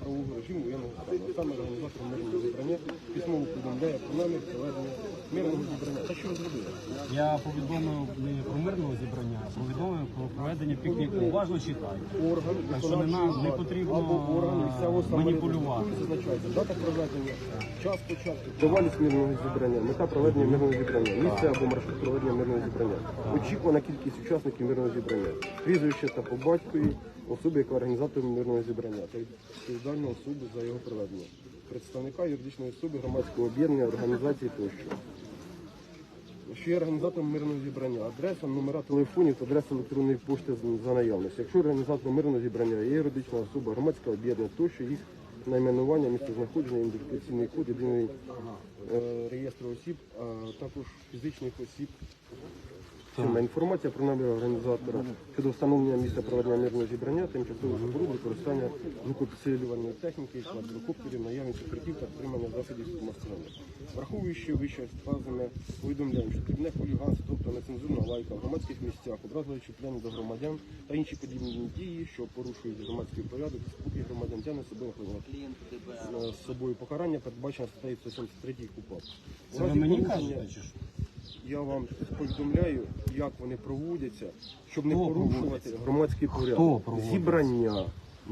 правового режиму воєнного стану, саме організатор мирного зібрання письмово повідомляє про намір проведення мирного зібрання. Та що ви зробили? Я повідомив не про мирного зібрання, а повідомив про проведення пікніку. Уважно читайте. Орган Так що не нам- не потрібно або орган місцевого маніпулювати. самоврядування. Зазначається дата проведення, час початку, тривалість мирного зібрання, мета проведення мирного зібрання, місце або маршрут проведення мирного зібрання, очікувана кількість учасників мирного зібрання, прізвище та по батькові особи, яка організатор мирного зібрання, та відповідальну особу за його проведення, представника юридичної особи, громадського об'єднання, організації тощо. Що є організатором мирного зібрання, адреса, номера телефонів та адреса електронної пошти за наявності. Якщо організатором мирного зібрання є юридична особа, громадське об'єднання, то що їх найменування, місцезнаходження, ідентифікаційний код, єдиний е, реєстр осіб, а також фізичних осіб. Сьома інформація про намір організатора щодо встановлення місця проведення мирного зібрання, тимчасових споруд, використання звукопідсилювальної техніки, квадрокоптерів, наявність укриттів та отримання засобів самостійного. Враховуючи вище сказане, повідомляємо, що дрібне хуліганство, тобто нецензурна лайка в громадських місцях, образливе чіпляння до громадян та інші подібні дії, що порушують громадський порядок, спокій громадян, тягне з собою з собою покарання, передбачено статтею 173 КУПАП. Це ви мені кажете, чи що? Я вам повідомляю, як вони проводяться, щоб не Хто порушувати проводиться? громадський порядок. Проводиться? Зібрання,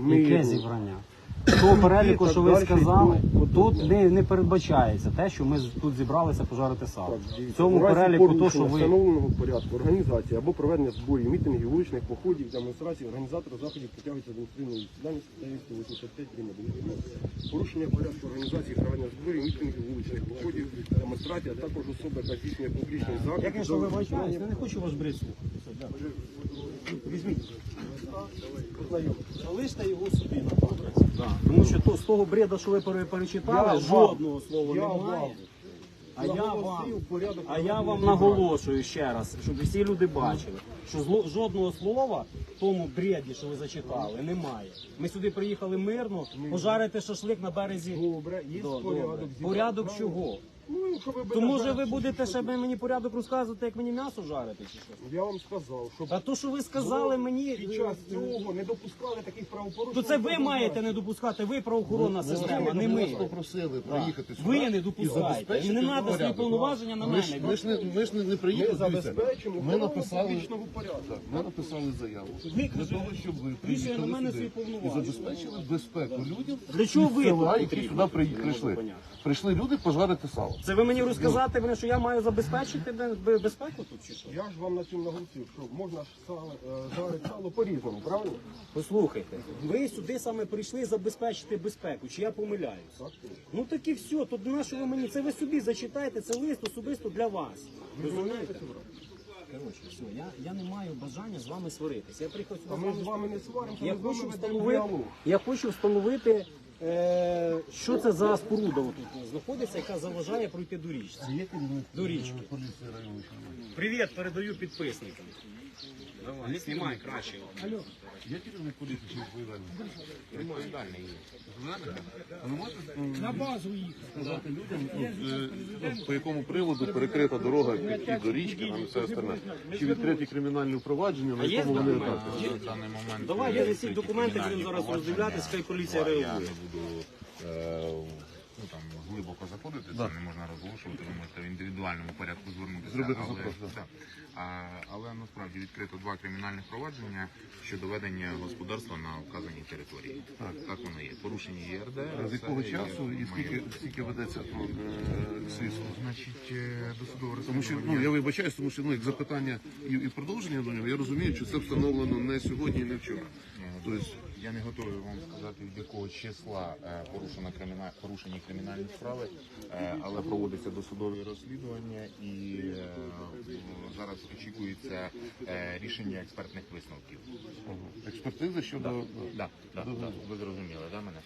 Яке зібрання? Того переліку, що ви сказали, тут не, не передбачається те, що ми тут зібралися пожарити сало. В цьому переліку, то, що ви встановленого порядку організації або проведення зборів, мітингів, вуличних походів, демонстрацій, організатор заходів притягується до адміністративної відповідальності статтею 185 прим. 1. Порушення порядку організації проведення зборів, мітингів, вуличних походів, демонстрацій, а також особа, яка здійснює публічний захід. Я, звісно, вибачаюсь, я не хочу ваш бред слухати. Візьміть. Залиште його собі на пам'ять. Тому що то, з того бреда, що ви пере- перечитали, Я жодного вам- слова я немає. вам А я вам, наголосив порядок а я вам наголошую ще раз, щоб всі люди бачили, що зло- жодного слова в тому бреді, що ви зачитали, немає. Ми сюди приїхали мирно, пожарити шашлик на березі. Добре, є До- порядок. добре. Порядок правильно? чого? Ну, щоб ви То може ви будете ще мені порядок розказувати, як мені м'ясо жарити чи що? Я вам сказав, щоб Та то, що ви сказали мені, під час цього не допускали таких правопорушень. то це ви маєте не допускати, ви правоохоронна система, не ми. попросили приїхати сюди. Ви не допускаєте. І не треба свої повноваження на Ми ж, мене. ми ж не, ми ж не, не Ми приїхали. дивіться, забезпечимо Ми охорону написали, публічного порядку. ми написали заяву Ви для того, щоб ви на приїхали сюди і повноваження. забезпечили безпеку людям Для чого ви села, тут які потрібні? сюди при- прийшли. Прийшли люди пожарити сало. Це ви мені розказати, блин, що я маю забезпечити бе- бе- безпеку тут чи що? Я ж вам на цьому наголосив, що можна ж сало, е, жарити сало по-різному, правильно? Послухайте, ви сюди саме прийшли забезпечити безпеку, чи я помиляюсь? Ну так і все, то на що ви мені, це ви собі зачитайте, це лист особисто для вас. Розумієте? Коротше, все, я, я не маю бажання з вами сваритися. Я приїхав сюди А ми з вами не сваримося, Я ми з вами хочу ведемо встановити, діалог. я хочу встановити, що це за споруда тут знаходиться, яка заважає пройти до річки. До річки. Привіт, передаю підписникам. Давай, знімай краще. Є керівник поліції чи відповідальний? Ви можете на базу сказати людям, ну, е, по якому приводу перекрита дорога під до річки, там і все остальне? Чи відкриті кримінальні впровадження, на якому вони? На даний момент Давай, я ці документи, будемо зараз роздивлятися, хай поліція Я реагує. не буду е, ну, там, глибоко заходити, це не можна розголошувати, ви можете в індивідуальному порядку звернутися. Зробити але, запрос, так. А, але насправді відкрито два кримінальних провадження щодо ведення господарства на вказаній території. Так, так воно є. Порушення ЄРД. З якого часу і скільки, скільки ведеться тут е, слідство? Значить, е, досудове Тому що ну я вибачаюсь, тому що ну як запитання і, і продовження до нього, я розумію, що це встановлено не сьогодні, і не вчора. Тобто Я не готовий вам сказати, від якого числа е, порушено криміна... порушені кримінальні справи, е, але проводиться досудові розслідування і е, зараз очікується рішення експертних висновків. Експертиза щодо Да, да, да, ви зрозуміли, да, мене?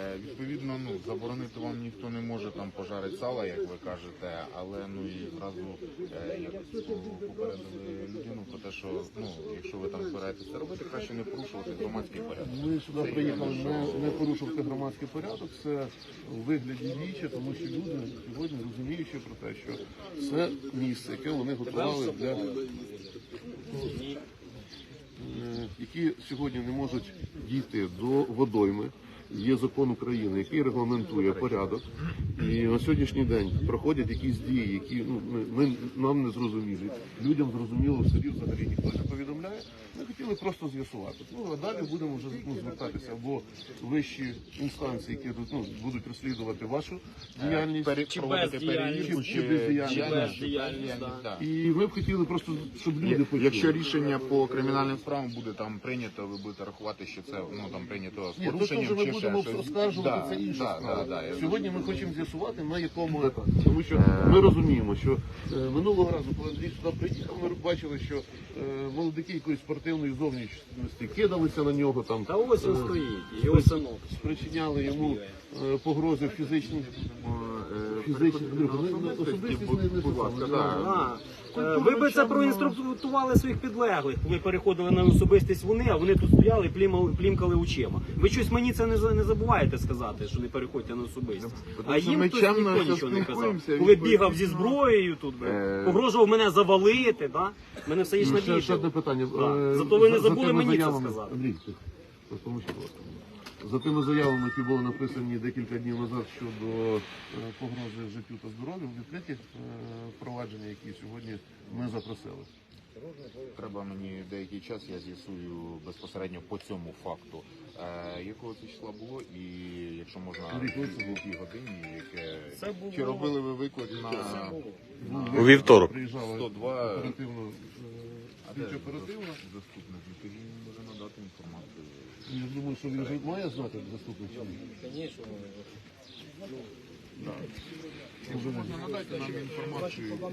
Е, відповідно, ну заборонити вам ніхто не може там пожарити сало, як ви кажете, але ну і зразу е, по- попередили людину про те, що ну якщо ви там збираєтесь це робити, краще не порушувати громадський порядок. Ми сюди приїхали не, не порушувати громадський порядок, це у вигляді вічі, тому що люди сьогодні розуміючи про те, що це місце, яке вони готували для які сьогодні не можуть дійти до водойми. Є закон України, який регламентує порядок, і на сьогоднішній день проходять якісь дії, які ну ми, ми нам не зрозумілі. Людям зрозуміло в селі взагалі ніхто не повідомляє. Ми хотіли просто з'ясувати. Ну а далі будемо вже ну, звертатися або вищі інстанції, які ну, будуть розслідувати вашу діяльність. Пере- Чи проводити бездіяльність, перевірку, чи бездіяльність, чи да. бездіяльність, да. І ми б хотіли просто, щоб люди почули. Якщо рішення по кримінальним справам буде там прийнято, ви будете рахувати, що це ну там прийнято з Ні, то, що порушенням чи будемо щось. оскаржувати, Да, це інша да, справа. да, да, я Сьогодні ми хочемо з'ясувати, на якому етапі. Тому що ми розуміємо, що е, минулого разу, коли Андрій сюди приїхав, ми бачили, що е, молодики якоїсь спортивної зовнішності кидалися на нього, там, Та ось він е, стоїть, його синок. спричиняли йому е, погрози фізичні. Фізичні, Андрюха, не- не- особистість не- не стосовно. А, е, ви би це проінструктували своїх підлеглих, коли переходили на особистість вони, а вони тут стояли і плімали, плімкали очима. Ви щось мені це не, за- не забуваєте сказати, що не переходьте на особистість. А що їм ми хтось чемно ніхто нічого не казав. спілкуємося, Коли бігав зі зброєю тут, би, Е. погрожував мене завалити, да? мене все є на Ну, ще, ще одне питання. Е, Зато ви не за- за забули тими мені це заявами- сказати. Андрій, ти, будь ласка. За тими заявами, які були написані декілька днів назад щодо е, погрози життю та здоров'ю, відкриті е, провадження, які сьогодні ми запросили. Треба мені деякий час, я з'ясую безпосередньо по цьому факту, е, якого це числа було, і якщо можна в якій годині, яке Це було- чи робили ви виклик на Ну, У вівторок. Приїжджала 102. оперативно, А де оперативно. заступник, ну, тоді він може надати інформацію. Я думаю, що він вже має знати заступник чи ні. Якщо можна надати нам інформацію по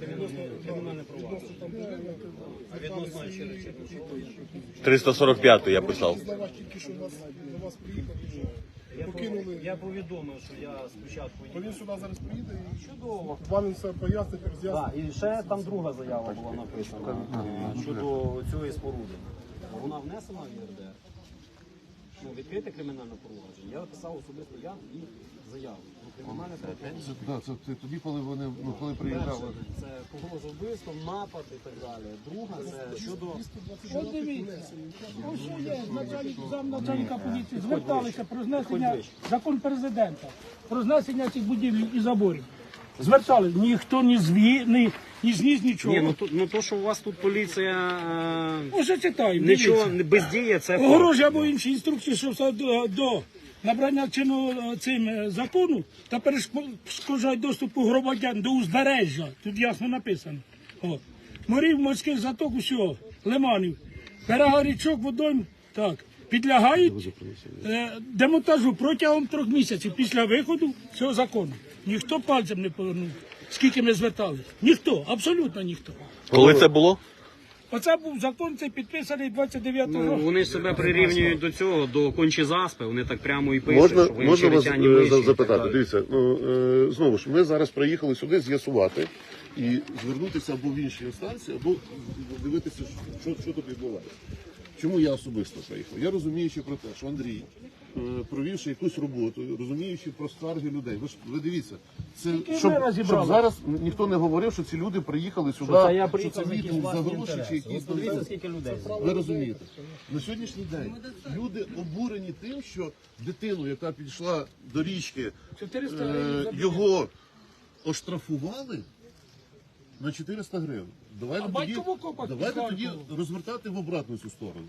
Кримінальне провадження. А відносно ще речі. 345 я писав. Я, покинули. я повідомив, що я спочатку То він сюди зараз приїде і Чудово. вам він все пояснить, роз'яснить. І ще там друга заява була написана е, щодо цієї споруди. Вона внесена в ЄРДР. Ну, відкрите кримінальне провадження. Я писав особисто я і заяву кримінальне. Це, да, це, це тоді, коли вони ну, коли приїжджали. Перше, це погроза вбивством, напад і так далі. Друга це щодо От дивіться, ось що є начальник замначальника поліції, зверталися про знесення закон президента, про знесення цих будівель і заборів. Звертались, ніхто ні зві, ні, ні зніс нічого. Ні, ну то, ну то, що у вас тут поліція е, Ось читаємо, нічого дивіться. не бездіє, це факт. Огорожі або інші інструкції, що все до, до набрання чинного цим е, закону та перешкоджають доступу громадян до узбережжя. Тут ясно написано. От. Морів, морських заток, усього, лиманів, берега річок, водойм, так, підлягають е, демонтажу протягом трьох місяців після виходу цього закону. Ніхто пальцем не повернув. Скільки ми звертали? Ніхто, абсолютно ніхто. Коли це було? Оце був закон, цей підписаний 29 Ну, року. вони ж себе прирівнюють до цього, до кончі заспи. Вони так прямо і пишуть, Можна, що ви можна вас черетяні е, миші і так запитати? далі. Дивіться, ну е, знову ж ми зараз приїхали сюди з'ясувати і звернутися або в інші інстанції, або дивитися, що, що тут відбувається. Чому я особисто приїхав? Я розуміючи про те, що Андрій, провівши якусь роботу, розуміючи про скарги людей. Ви ж ви дивіться, це щоб, щоб зараз ніхто не говорив, що ці люди приїхали сюди, Що я що приїхав це за якісь мітинг за власні гроші чи інтереси. якісь подивіться, там- скільки людей. ви розумієте, на сьогоднішній день люди обурені тим, що дитину, яка підійшла до річки, е, його оштрафували на 400 гривень. Давайте тоді, давайте тоді розвертати в обратну цю сторону.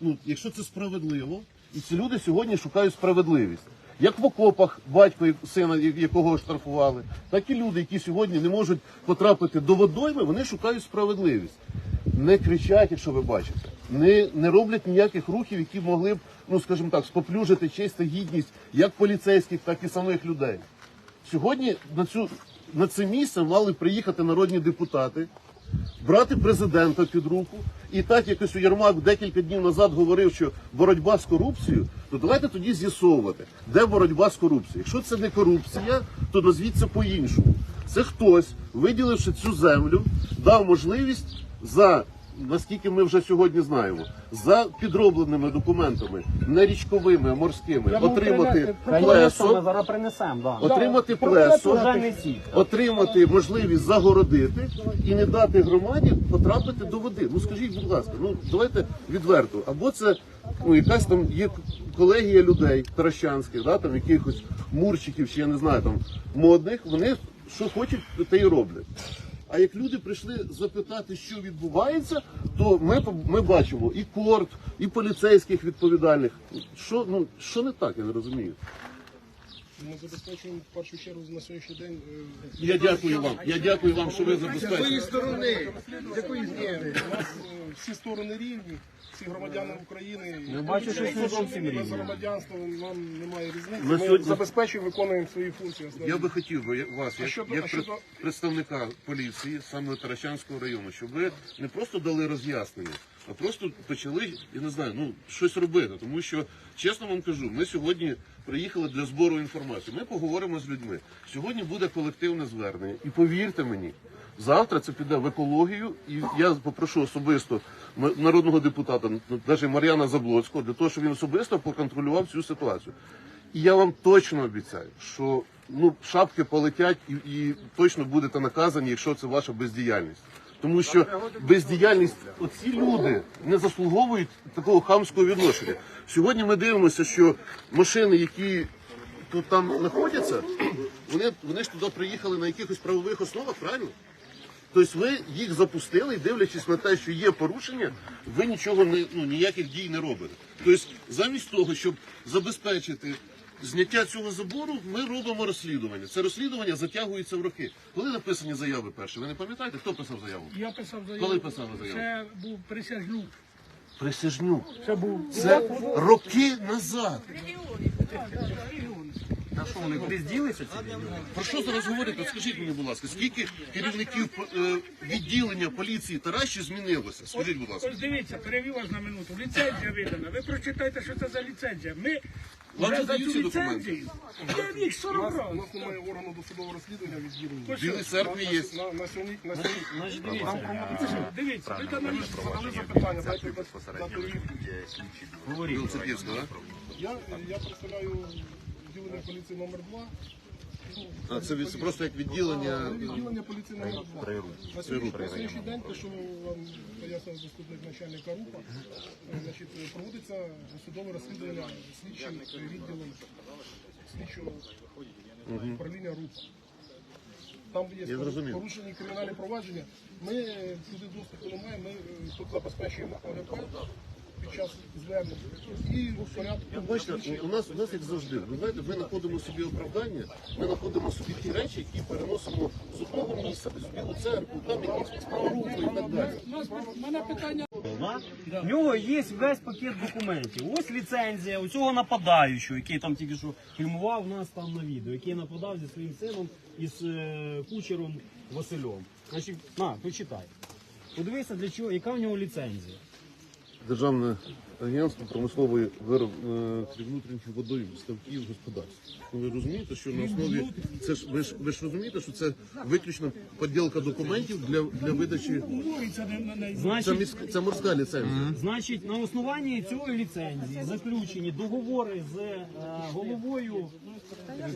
Ну, якщо це справедливо, і ці люди сьогодні шукають справедливість. Як в окопах батько сина, якого штрафували, так і люди, які сьогодні не можуть потрапити до водойми, вони шукають справедливість. Не кричать, якщо ви бачите, не, не роблять ніяких рухів, які могли б, ну скажімо так, споплюжити честь та гідність як поліцейських, так і самих людей. Сьогодні на цю на це місце мали приїхати народні депутати, брати президента під руку. І так якось у Єрмак декілька днів назад говорив, що боротьба з корупцією, то давайте тоді з'ясовувати, де боротьба з корупцією. Якщо це не корупція, то назвіть по-іншому. Це хтось, виділивши цю землю, дав можливість за наскільки ми вже сьогодні знаємо, за підробленими документами, не річковими, а морськими, отримати плесо, зараз принесемо, да. отримати плесо, Вже не сіть. отримати можливість загородити і не дати громаді потрапити до води. Ну скажіть, будь ласка, ну давайте відверто. Або це ну якась там є колегія людей таращанських, да, там якихось мурчиків, чи я не знаю, там модних, вони що хочуть, те й роблять. А як люди прийшли запитати, що відбувається, то ми, ми бачимо і корт, і поліцейських відповідальних. Що, ну, що не так, я не розумію. Ми забезпечуємо в першу чергу на сьогоднішній день. е, Я дякую вам. Я дякую вам, що ви забезпечили. сторони? З якої сторони? У нас всі сторони рівні, всі громадяни України. Я бачу, що не зовсім Без рівні. громадянства нам немає різниці. Ми забезпечуємо, виконуємо свої функції. Я би хотів би вас, як, як представника поліції, саме Таращанського району, щоб ви не просто дали роз'яснення, а просто почали, я не знаю, ну щось робити. Тому що, чесно вам кажу, ми сьогодні приїхали для збору інформації. Ми поговоримо з людьми. Сьогодні буде колективне звернення. І повірте мені, завтра це піде в екологію. І я попрошу особисто народного депутата, навіть Мар'яна Заблоцького, для того, щоб він особисто проконтролював цю ситуацію. І я вам точно обіцяю, що ну шапки полетять і, і точно будете наказані, якщо це ваша бездіяльність. Тому що бездіяльність, оці люди не заслуговують такого хамського відношення. Сьогодні ми дивимося, що машини, які тут там знаходяться, вони, вони ж туди приїхали на якихось правових основах, правильно? Тобто ви їх запустили, дивлячись на те, що є порушення, ви нічого не ну ніяких дій не робите. Тобто, замість того, щоб забезпечити зняття цього забору, ми робимо розслідування. Це розслідування затягується в роки. Коли написані заяви перші? Ви не пам'ятаєте, хто писав заяву? Я писав заяву. Коли писали заяву? Це був присяжнюк. Присяжнюк. Це був Це роки назад. А що, вони кудись ділися ці Про що зараз говорите? От Скажіть мені, будь ласка, скільки керівників е, відділення поліції Тараші змінилося? Скажіть, будь ласка. Ось дивіться, перевів вас на минуту. Ліцензія видана. Ви прочитайте, що це за ліцензія. Ми Вам вже за цю документи? ліцензію. Я їх 40 У разів. нас немає органу досудового розслідування відділення. В Білій церкві є. На, на сьогодні, на сьогодні Значить, дивіться. Дивіться, ви там задали запитання, дайте дати відповідь. Білоцерківська, так? Я, я представляю відділення поліції номер 2 А це від- просто як відділення. Відділення поліції номер 2 На сьогодні- на сьогоднішній день, те, що вам пояснив заступник начальника РУПа, е, значить, е, проводиться судове розслідування слідчим відділом слідчого управління РУПа. Там є зрозумів. порушені кримінальні провадження. Ми е, туди доступу не маємо, ми е, тут забезпечуємо ОГП під час звернень і в порядку. Бачите, у- нас у нас як завжди. Ви знаєте, ми знаходимо собі оправдання, ми знаходимо собі ті речі, які переносимо з одного місця, собі у церкву, там якісь справу і так далі. У мене питання. В нього є весь пакет документів. Ось ліцензія у цього нападаючого, який там тільки що фільмував нас там на відео, який нападав зі своїм сином із е, кучером Василем. Значить, на, почитай. Подивися, для чого, яка в нього ліцензія. Державне агентство промислової вироб е, внутрішніх водою ставків господарств. Ну, ви розумієте, що на основі це ж ви ж ви ж розумієте, що це виключно поділка документів для, для видачі. Це Значить, це морська ліцензія. Значить, на основанні цієї ліцензії заключені договори з е, головою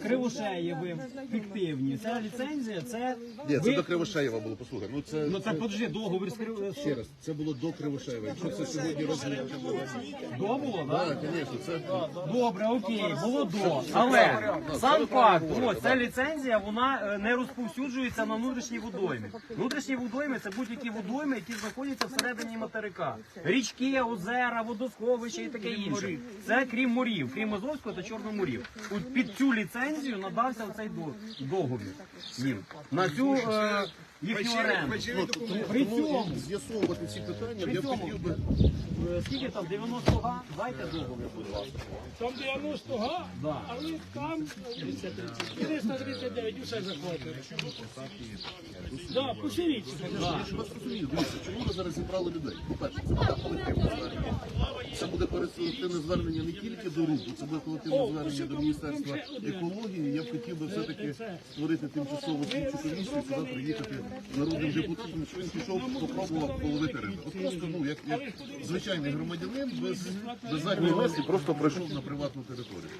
Кривошеєвим, фіктивні. Ця ліцензія це Ні, це ви- до Кривошеєва було послухай. Ну це ну це подожди, договір з Кривошеєм. ще раз. Це було до Кривошеєва. Якщо це сьогодні розгляд. До було, так? Так, звісно, це Добре, окей, було до. Але сам факт, ось ця ліцензія, вона е, не розповсюджується на внутрішні водойми. Внутрішні водойми це будь-які водойми, які знаходяться всередині материка. Річки, озера, водосховища і таке інше. Це крім морів, крім Азовського та Чорноморів. От Під цю ліцензію надався цей договір. їм. На цю е, їхню оренду. При цьому з'ясовувати ці питання. Я цьому. хотів би е, скільки там 90 га? Дайте договір, будь ласка. Там 90 га, Да. але там 339 усе захватили. Да, посиліться. Я ж вас розумію, дивіться, чому ви зараз зібрали людей? По-перше, це така колективна історія. Це буде колективне звернення не тільки до РУПу, це буде колективне звернення до Міністерства екології. Я б хотів би все-таки створити тимчасову слідчу комісію, сюди приїхати народним депутатом, що він пішов, попробував половити рибу. От просто, ну, як, як звичайний громадянин без, без задньої весі просто прийшов на приватну територію.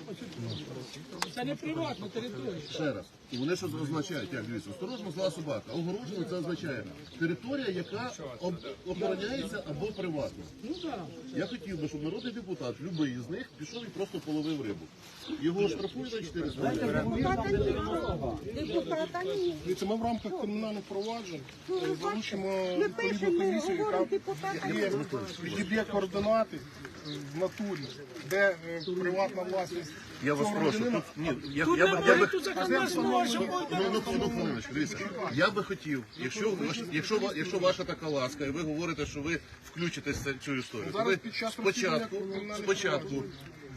Це не приватна територія. Ще раз. І вони що означають? Як дивіться, осторожно зла собака. Огороджено це означає територія, яка об- охороняється або приватна. Ну так. Я хотів би, щоб народний депутат, любий із них, пішов і просто половив рибу. Його штрафують на 400 гривень. Депутата ні. Дивіться, ми в рамках кримінальних проваджень Ну, е, залучимо ми відповідну пишемо, комісію, яка депутата є, ні. підіб'є координати в натурі, де е, приватна власність. Я вас прошу. Тут, ні, я, я, би- я, немає, би, тут законодавство. Ну, ну, ну, дивіться. Я би хотів, якщо, ваш- якщо, ва- якщо ваша така ласка, і ви говорите, що ви включитесь в цю історію, то ви спочатку, спочатку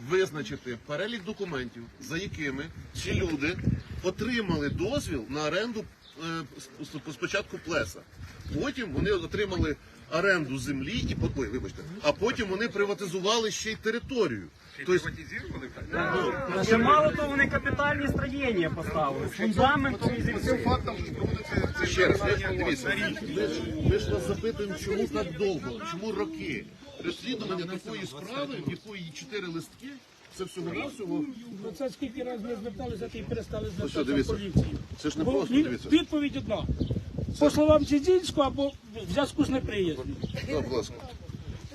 визначити перелік документів, за якими ці люди отримали дозвіл на оренду е, с- с- спочатку плеса. Потім вони отримали оренду землі і по- ой, вибачте, а потім вони приватизували ще й територію. Тобто, Ще мало того, вони капітальні строєння поставили з фундаментом і зі Цим фактом проводиться Ще раз, дивіться, ми ж, ми ж вас запитуємо, чому так довго, чому роки. Розслідування такої справи, в якої чотири листки, це всього-навсього. Ну, Це скільки разів ми зверталися, і перестали що, звертатися в дивіться, поліцію. це ж не Бо просто, ні- дивіться. Відповідь одна. По словам Дзідзінського або в зв'язку з неприязнью. Ну, будь ласка.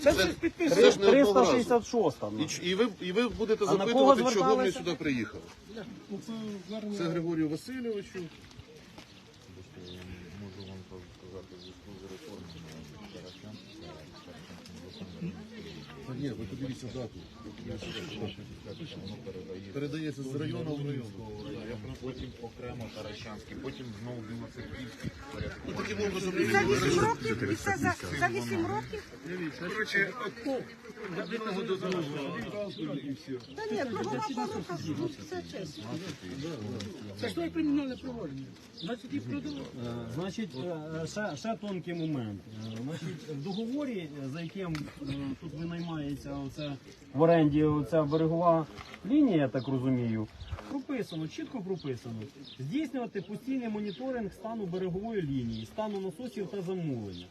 Це ж Це ж не одного разу. 366 І, ч- і, ви, і ви будете на кого запитувати, чого ми зверталися? сюди приїхали. Ну, це Григорію Васильовичу. Можу вам сказати, в зв'язку з реформами ні, ви подивіться дату. Передається з району в район. потім окремо Таращанський, потім знову Білоцерківський. І таким образом за 8 років, і це за, за 8 років. Та ні, кругова порука, ну, це чесно. Це ж не кримінальне провадження. Значить, продали. Е, Значить, е, ще, ще тонкий момент. Е, Значить, в договорі, е, за яким е, тут винаймається оце в оренді оця берегова лінія, я так розумію, прописано, чітко прописано, здійснювати постійний моніторинг стану берегової лінії, стану насосів та замовлення.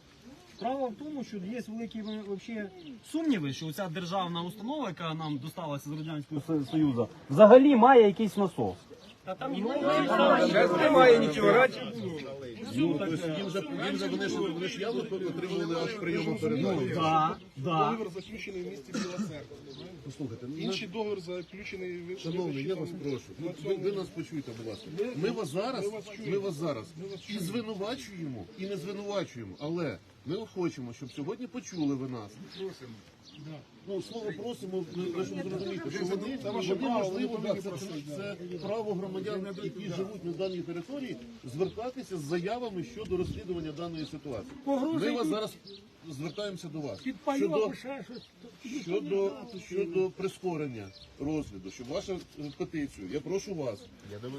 Справа в тому, що є великі вообще сумніви, що ця державна установа, яка нам досталася з Радянського Союзу, взагалі має якийсь насос. Ну, тобто їм же, їм же вони ж вони ж явно отримували аж прийому передачі. Да, да. договір заключений в місті Біла Послухайте, ну, Інший договір заключений в Шановний, я вас прошу. Ну, ви, ви нас почуєте, будь ласка. Ми вас зараз, ми вас зараз і звинувачуємо, і не звинувачуємо, але ми хочемо, щоб сьогодні почули ви нас. Ну, слово просимо, щоб зрозуміти, що вони, вони можливо, да, це, це, це право громадян, які живуть на даній території, звертатися з заявами щодо розслідування даної ситуації. Ми вас зараз звертаємося до вас. Щодо. Щодо, щодо прискорення розгляду, щоб вашу е, петицію, я прошу вас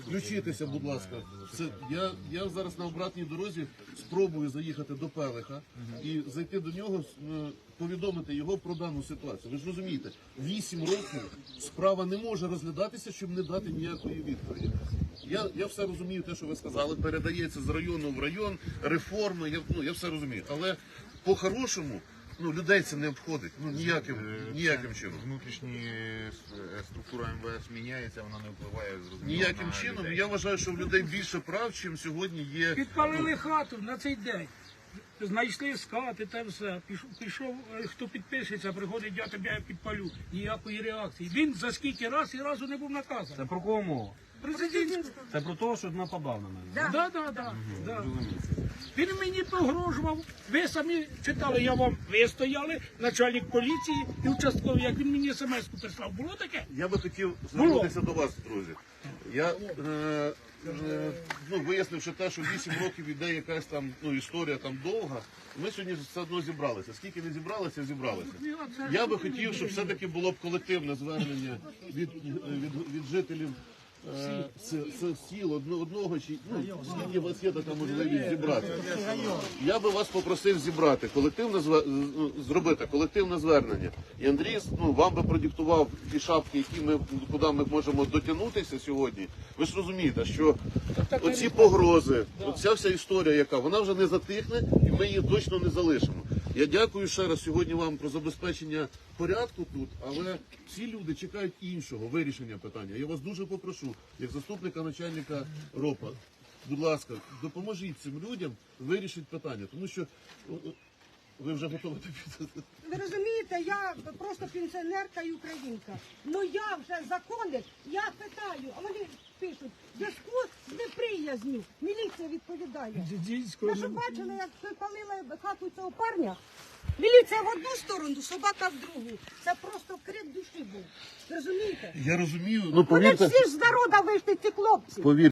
включитися, будь ласка. Це я, я зараз на обратній дорозі спробую заїхати до Пелиха і зайти до нього, е, повідомити його про дану ситуацію. Ви ж розумієте, вісім років справа не може розглядатися, щоб не дати ніякої відповіді. Я, я все розумію, те, що ви сказали, передається з району в район, реформи, я, ну, я все розумію. Але по-хорошому ну, людей це не обходить. Ну, ніяким, ніяким чином. Внутрішні е, структура МВС міняється, вона не впливає зрозуміло. Ніяким на чином. людей. Я вважаю, що в людей більше прав, чим сьогодні є. Підпалили хату на цей день. Знайшли скати та все. Пішов, пішов, е, хто підпишеться, приходить, я тебе підпалю. Ніякої реакції. Він за скільки раз і разу не був наказаний. Це про кого мова? Президент. Це про те, що нападав на мене. Да, да, да, да. Він мені погрожував. Ви самі читали, я вам вистояли, начальник поліції і участковий, як він мені смс-ку прислав. Було таке? Я би хотів звернутися до вас, друзі. Я е, е, ну, вияснивши те, що 8 років іде якась там ну, історія там довга. Ми сьогодні все одно зібралися. Скільки не зібралися, зібралися. Я би хотів, щоб все-таки було б колективне звернення від, від, від жителів е, це сіл одно- одного чи ну, скільки у вас є така можливість зібрати. Я би вас попросив зібрати колективне зробити колективне звернення. І Андрій ну, вам би продиктував ті шапки, які ми куди ми можемо дотягнутися сьогодні. Ви ж розумієте, що оці погрози, оця вся історія, яка вона вже не затихне, і ми її точно не залишимо. Я дякую ще раз сьогодні вам про забезпечення порядку тут, але ці люди чекають іншого вирішення питання. Я вас дуже попрошу, як заступника начальника РОПа, будь ласка, допоможіть цим людям вирішити питання, тому що ви вже готові? Ви розумієте, я просто пенсіонерка і українка. Ну я вже законник, я питаю, а вони пишуть, в зв'язку з неприязню. Міліція відповідає. Ви ж бачили, як припалили хату цього парня? Міліція в одну сторону, собака в другу. Це просто крик душі був. Розумієте? Я розумію, ну Вони повірте, всі ж з народу вийшли ці хлопці. повірте.